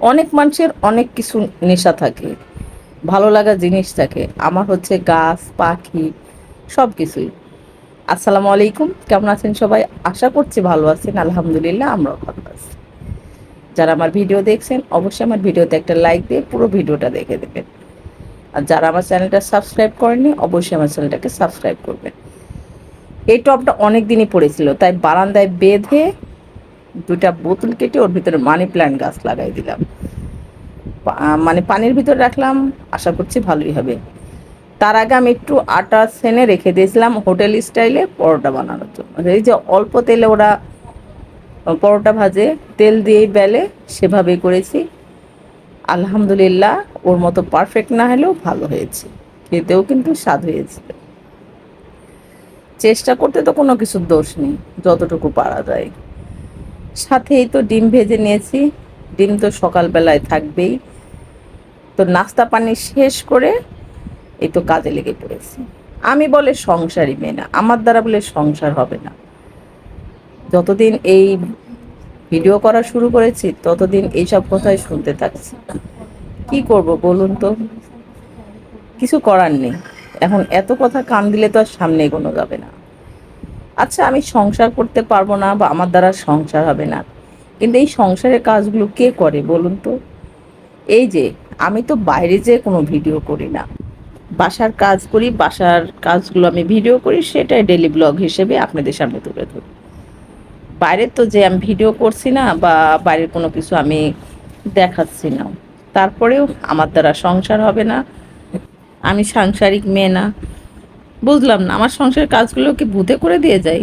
অনেক মানুষের অনেক কিছু নেশা থাকে, ভালো লাগা জিনিস থাকে। আমার হচ্ছে গাছ, পাখি, সব কিছুই। আসসালামু আলাইকুম, কেমন আছেন সবাই? আশা করছি ভালো আছেন, আলহামদুলিল্লাহ আমরাও ভালো আছি। যারা আমার ভিডিও দেখছেন, অবশ্যই আমার ভিডিওতে একটা লাইক দিয়ে পুরো ভিডিওটা দেখে দেবেন। আর যারা আমার চ্যানেলটা সাবস্ক্রাইব করেননি, অবশ্যই আমার চ্যানেলটাকে সাবস্ক্রাইব করবেন। এই টপটা অনেক দিনই পড়েছিল, তাই বারান্দায় বেঁধে দুটা বোতল কেটে ওর ভিতরে মানি প্ল্যান্ট গাছ লাগাই দিলাম। মানে পানির ভিতরে রাখলাম, আশা করছি ভালোই হবে। তার আগে আমি একটু আটা সেনে রেখে দিয়েছিলাম হোটেল স্টাইলে পরোটা বানানোর জন্য। এই যে অল্প তেলে ওরা পরোটা ভাজে, তেল দিয়েই বেলে, সেভাবেই করেছি। আলহামদুলিল্লাহ, ওর মতো পারফেক্ট না হলেও ভালো হয়েছে। খেতেও কিন্তু স্বাদ হয়েছে। চেষ্টা করতে তো কোনো কিছুর দোষ নেই, যতটুকু পারা যায়। সাথেই তো ডিম ভেজে নিয়েছি। ডিম তো সকালবেলায় থাকবেই। তো নাস্তা পানি শেষ করে এই তো কাজে লেগে পড়েছি। আমি বলে সংসারই মেয়ে না, আমার দ্বারা বলে সংসার হবে না। যতদিন এই ভিডিও করা শুরু করেছি, ততদিন এইসব কথাই শুনতে থাকছি। কি করব বলুন তো? কিছু করার নেই। এখন এত কথা কান দিলে তো আর সামনে এগোনো যাবে না। আচ্ছা আমি সংসার করতে পারব না বা আমার দ্বারা সংসার হবে না। কিন্তু এই সংসারের কাজগুলো কে করে বলুন তো? এই যে, আমি তো বাইরে যেয়ে কোনো ভিডিও করি না। বাসার কাজ করি, বাসার কাজগুলো আমি ভিডিও করি, সেটাই ডেলি ব্লগ হিসেবে আপনাদের সামনে তুলে ধরি। বাইরের তো যে আমি ভিডিও করছি না বা বাইরের কোনো কিছু আমি দেখাচ্ছি না। তারপরেও আমার দ্বারা সংসার হবে না, আমি সাংসারিক মেয়ে না। বুঝলাম না, আমার সংসারের কাজগুলো কি ভূতে করে দিয়ে যাই?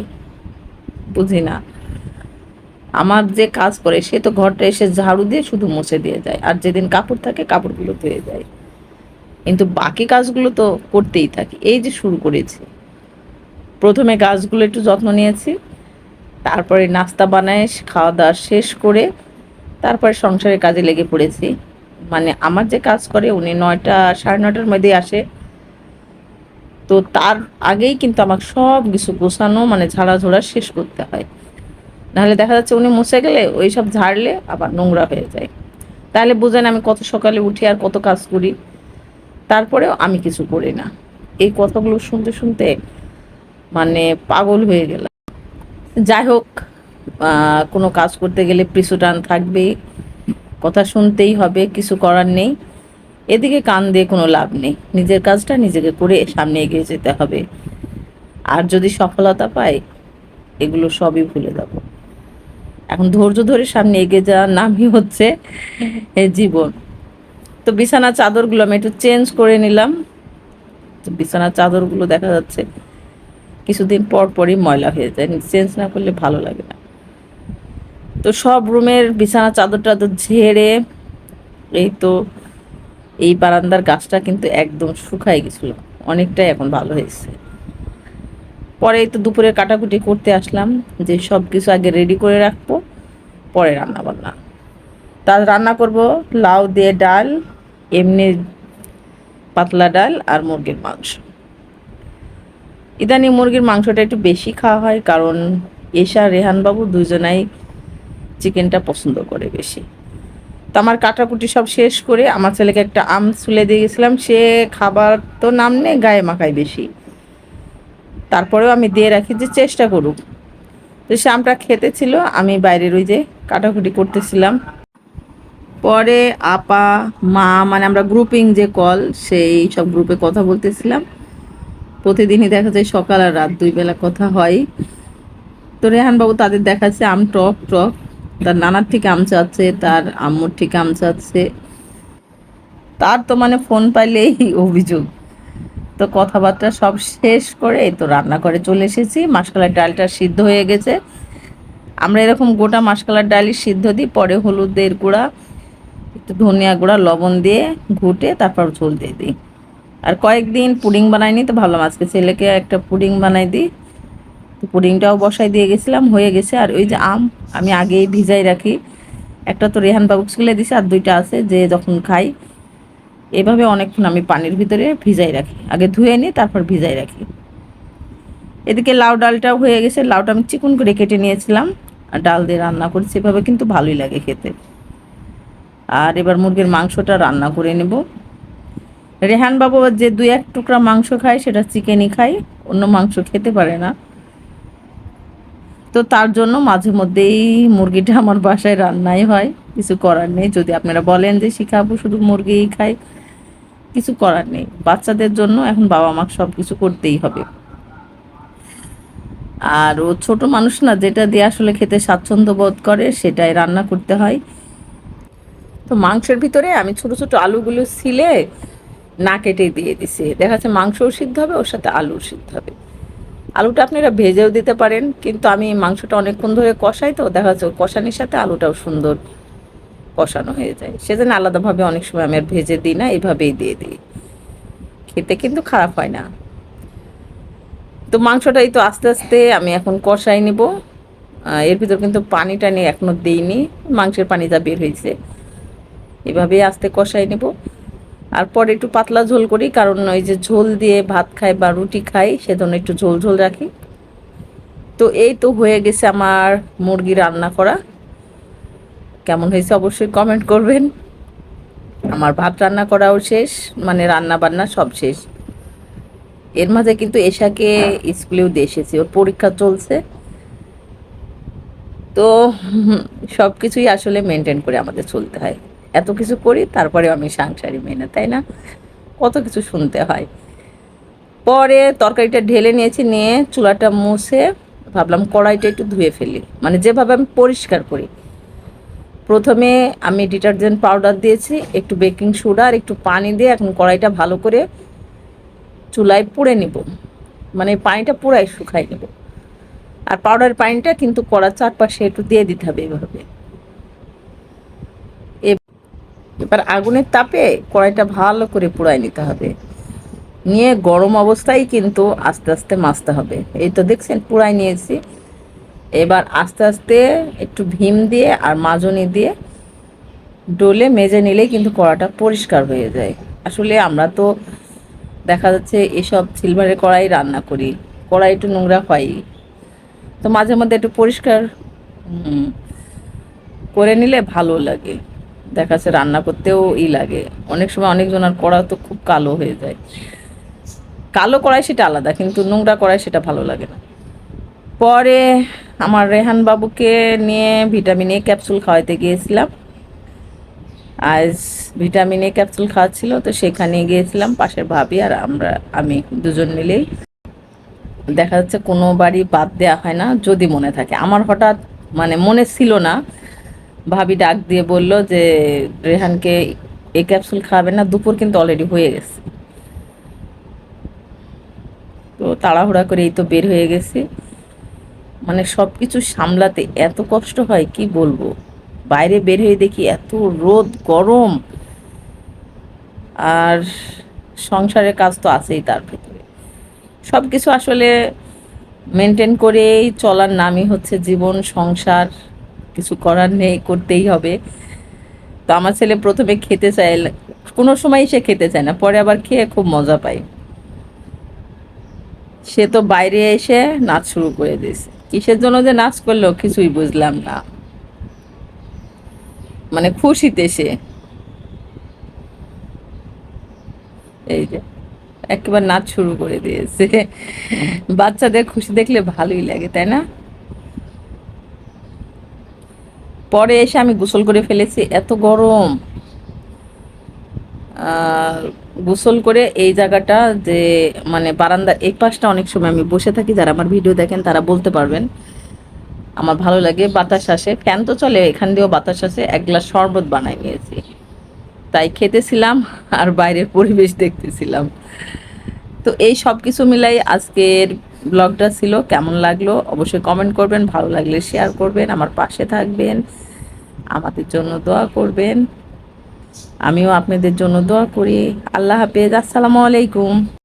বুঝি না। আমার যে কাজ করে, সে তো ঘরটা এসে ঝাড়ু দিয়ে শুধু মুছে দিয়ে যায়, আর যেদিন কাপড় থাকে, কাপড়গুলো ধুয়ে যায়। কিন্তু বাকি কাজগুলো তো করতেই থাকি, এই যে শুরু করেছি। প্রথমে গাছগুলো একটু যত্ন নিয়েছি, তারপরে নাস্তা বানায় খাওয়া দাওয়া শেষ করে, তারপরে সংসারের কাজে লেগে পড়েছি। মানে আমার যে কাজ করে, উনি নয়টা, সাড়ে নয়টার মধ্যেই আসে। তো তার আগেই কিন্তু আমাকে সব কিছু গোছানো মানে ঝাড়াঝোড়া শেষ করতে হয়। নাহলে দেখা যাচ্ছে উনি মুছে গেলে ওই সব ঝাড়লে আবার নোংরা হয়ে যায়। তাহলে বুঝেন আমি কত সকালে উঠি আর কত কাজ করি। তারপরেও আমি কিছু করি না। এই কথাগুলো শুনতে শুনতে মানে পাগল হয়ে গেলাম। যাই হোক কোনো কাজ করতে গেলে পিছুটান থাকবে কথা শুনতেই হবে, কিছু করার নেই। এদিকে কান দিয়ে কোনো লাভ নেই। নিজের কাজটা নিজেকে করে সামনে এগিয়ে যেতে হবে। আর যদি সফলতা পাই, এগুলো সবই ভুলে যাব। এখন ধৈর্য ধরে সামনে এগিয়ে যাওয়ার নামই হচ্ছে জীবন। তো বিছানা চাদরগুলো আমি একটু চেঞ্জ করে নিলাম। তো বিছানার চাদরগুলো দেখা যাচ্ছে কিছুদিন পর পরই ময়লা হয়ে যায়। চেঞ্জ না করলে ভালো লাগে না। তো সব রুমের বিছানা চাদর টাদর ঝেড়ে এই তো এই বারান্দার গাছটা কিন্তু একদম শুকাই গেছিল। অনেকটাই এখন ভালো হয়েছে। পরে তো দুপুরে কাটাকুটি করতে আসলাম যে সব কিছু আগে রেডি করে রাখব, পরে রান্না বান্না তার রান্না করব লাউ দিয়ে ডাল, এমনি পাতলা ডাল আর মুরগির মাংস। ইদানিং মুরগির মাংসটা একটু বেশি খাওয়া হয় কারণ এশা, রেহানবাবু দুজনাই চিকেনটা পছন্দ করে বেশি। তো আমার কাটাকুটি সব শেষ করে আমার ছেলেকে একটা আম ছুলে দিয়ে গেছিলাম। সে খাবার তো নাম নেই, গায়ে মাখায় বেশি। তারপরেও আমি দিয়ে রাখি যে চেষ্টা করুক। তো সে আমটা খেতে ছিল, আমি বাইরের ওই যে কাটাকুটি করতেছিলাম। পরে আপা, মা মানে আমরা গ্রুপিং যে কল সেই সব গ্রুপে কথা বলতেছিলাম। প্রতিদিনই দেখা যায় সকাল আর রাত দুই বেলা কথা হয়। তো রেহানবাবু তাদের দেখাচ্ছে, আম টক টক। তার নানার ঠিক আম চাচ্ছে তার আম্মুর ঠিক আম চাচ্ছে তার তো মানে ফোন পাইলেই অভিযোগ। তো কথাবার্তা সব শেষ করে তো রান্না করে চলে এসেছি। মাসকালার ডালটা সিদ্ধ হয়ে গেছে। আমরা এরকম গোটা মাসকালার ডালই সিদ্ধ দিই, পরে হলুদের গুঁড়া, একটু ধনিয়া গুঁড়া, লবণ দিয়ে ঘুটে তারপর ঝোল দিয়ে দিই। আর কয়েকদিন পুডিং বানাইনি তো ভাবলাম আজকে ছেলেকে একটা পুডিং বানাই দিই। পুডিংটাও বসাই দিয়ে গেছিলাম, হয়ে গেছে। আর ওই যে আম আমি আগেই ভিজাই রাখি। একটা তো রেহান বাবু স্কুলে দিছে, আর দুইটা আছে যে যখন খাই। এভাবে অনেকক্ষণ আমি পানির ভিতরে ভিজাই রাখি। আগে ধুয়ে নিই, তারপর ভিজাই রাখি। এদিকে লাউ ডালটাও হয়ে গেছে। লাউটা আমি চিকন করে কেটে নিয়েছিলাম। আর ডাল দিয়ে রান্না করছি এভাবে, কিন্তু ভালোই লাগে খেতে। আর এবার মুরগির মাংসটা রান্না করে নেব। রেহান বাবু যে দুই এক টুকরা মাংস খায়, সেটা চিকেনই খায়। অন্য মাংস খেতে পারে না। তো তার জন্য মাঝে মধ্যেই মুরগিটা আমার বাসায় রান্নাই হয়। কিছু করার নেই। যদি আপনারা বলেন যে শিখাবো শুধু মুরগিই খাই, কিছু করার নেই। বাচ্চাদের জন্য এখন বাবা মাকে সব কিছু করতেই হবে। আর ও ছোট মানুষ না, যেটা দিয়ে আসলে খেতে স্বাচ্ছন্দ্য বোধ করে, সেটাই রান্না করতে হয়। তো মাংসের ভিতরে আমি ছোট ছোট আলুগুলো ছিলে, না কেটে দিয়ে দিছি। দেখা যাচ্ছে মাংসও সিদ্ধ হবে, ওর সাথে আলুও সিদ্ধ হবে। আলুটা আপনারা ভেজেও দিতে পারেন, কিন্তু আমি মাংসটা অনেকক্ষণ ধরে কষাই তো, দেখা যাচ্ছে কষানির সাথে আলুটাও সুন্দর কষানো হয়ে যায়। সেজন্য আলাদাভাবে অনেক সময় আমি আর ভেজে দিই না এইভাবেই দিয়ে দিই। খেতে কিন্তু খারাপ হয় না। তো মাংসটাই তো আস্তে আস্তে আমি এখন কষাই নিব। এর ভিতর কিন্তু পানি টানি এখনও দিইনি, মাংসের পানিটা বের হয়েছে, এভাবেই আস্তে কষাই নেব। আর পরে একটু পাতলা ঝোল করি, কারণ ওই যে ঝোল দিয়ে ভাত খাই বা রুটি খাই, সেজন্য একটু ঝোল ঝোল রাখি। তো এই তো হয়ে গেছে আমার মুরগি রান্না করা। কেমন হয়েছে অবশ্যই কমেন্ট করবেন। আমার ভাত রান্না করাও শেষ মানে রান্না বান্না সব শেষ। এর মাঝে কিন্তু এশাকে স্কুলেও দিয়ে এসেছি, ওর পরীক্ষা চলছে। তো সব কিছুই আসলে মেনটেন করে আমাদের চলতে হয়। এত কিছু করি তারপরে আমি সাংসারী মেনে তাই না? কত কিছু শুনতে হয়। পরে তরকারিটা ঢেলে নিয়েছি, নিয়ে চুলাটা মুছে ভাবলাম কড়াইটা একটু ধুয়ে ফেলি। মানে যেভাবে আমি পরিষ্কার করি। প্রথমে আমি ডিটারজেন্ট পাউডার দিয়েছি, একটু বেকিং সোডা আর একটু পানি দিয়ে এখন কড়াইটা ভালো করে চুলায় পুড়ে নিব। মানে পানিটা পুরাই শুকাই নেব। আর পাউডার পানিটা কিন্তু কড়ার চারপাশে একটু দিয়ে দিতে হবে এভাবে। এবার আগুনের তাপে কড়াইটা ভালো করে পুড়াই নিতে হবে। নিয়ে গরম অবস্থায় কিন্তু আস্তে আস্তে মাছতে হবে। এই তো দেখছেন পুড়াই নিয়েছি। এবার আস্তে আস্তে একটু ভীম দিয়ে আর মাজনি দিয়ে ডোলে মেজে নিলেই কিন্তু কড়াটা পরিষ্কার হয়ে যায়। আসলে আমরা তো দেখা যাচ্ছে এসব সিলভারের কড়াই রান্না করি। কড়াই একটু নোংরা হয়। তো মাঝে মধ্যে একটু পরিষ্কার করে নিলে ভালো লাগে। দেখা যাচ্ছে রান্না করতেও ই লাগে। অনেক সময় অনেকজনের কড়া তো খুব কালো হয়ে যায়। কালো কড়াই সেটা আলাদা, কিন্তু নোংরা কড়াই সেটা ভালো লাগে না। পরে আমার রেহান বাবুকে নিয়ে ভিটামিন এ ক্যাপসুল খাওয়াইতে গিয়েছিলাম। আজ ভিটামিন এ ক্যাপসুল খাওয়াচ্ছিল, তো সেখানে গিয়েছিলাম পাশের ভাবি আর আমরা, আমি দুজন মিলেই দেখা যাচ্ছে কোনো বাড়ি বাদ দেওয়া হয় না, যদি মনে থাকে। আমার হঠাৎ মানে মনে ছিল না ভাবি ডাক দিয়ে বলল যে, রেহানকে এই ক্যাপসুল খাবে না, দুপুর কিন্তু অলরেডি হয়ে গেছে। তো তাড়াহুড়া করে এই তো বের হয়ে গেছি। মানে সব কিছু সামলাতে এত কষ্ট হয়, কি বলব? বাইরে বের হয়ে দেখি এত রোদ, গরম। আর সংসারের কাজ তো আছেই তার ভিতরে। সব কিছু আসলে মেনটেন করেই চলার নামই হচ্ছে জীবন, সংসার। কিছু করার নেই, করতেই হবে। তো আমার ছেলে প্রথমে খেতে চায়, কোনো সময় সে খেতে চায় না, পরে আবার খেয়ে খুব মজা পায়। সে তো বাইরে এসে নাচ শুরু করে দিয়েছে। কিসের জন্য যে নাচ করল কিছুই বুঝলাম না। মানে খুশিতে সে। এই যে, একবার নাচ শুরু করে দিয়েছে। বাচ্চাদের খুশি দেখলে ভালোই লাগে, তাই না? পরে এসে আমি গোসল করে ফেলেছি, এত গরম। গোসল করে এই জায়গাটা যে মানে বারান্দার এই পাশটা অনেক সময় আমি বসে থাকি, যারা আমার ভিডিও দেখেন তারা বলতে পারবেন। আমার ভালো লাগে, বাতাস আসে। ফ্যান তো চলে, এখান দিয়েও বাতাস আসে। এক গ্লাস শরবত বানাই নিয়েছি। তাই খেতেছিলাম আর বাইরের পরিবেশ দেখতেছিলাম। তো এই সব কিছু মিলাই আজকের ব্লগটা ছিল, কেমন লাগল অবশ্যই কমেন্ট করবেন, ভালো লাগলে শেয়ার করবেন, আমার পাশে থাকবেন, আমাদের জন্য দোয়া করবেন। আমিও আপনাদের জন্য দোয়া করি। আল্লাহ হাফেজ, আসসালামু আলাইকুম।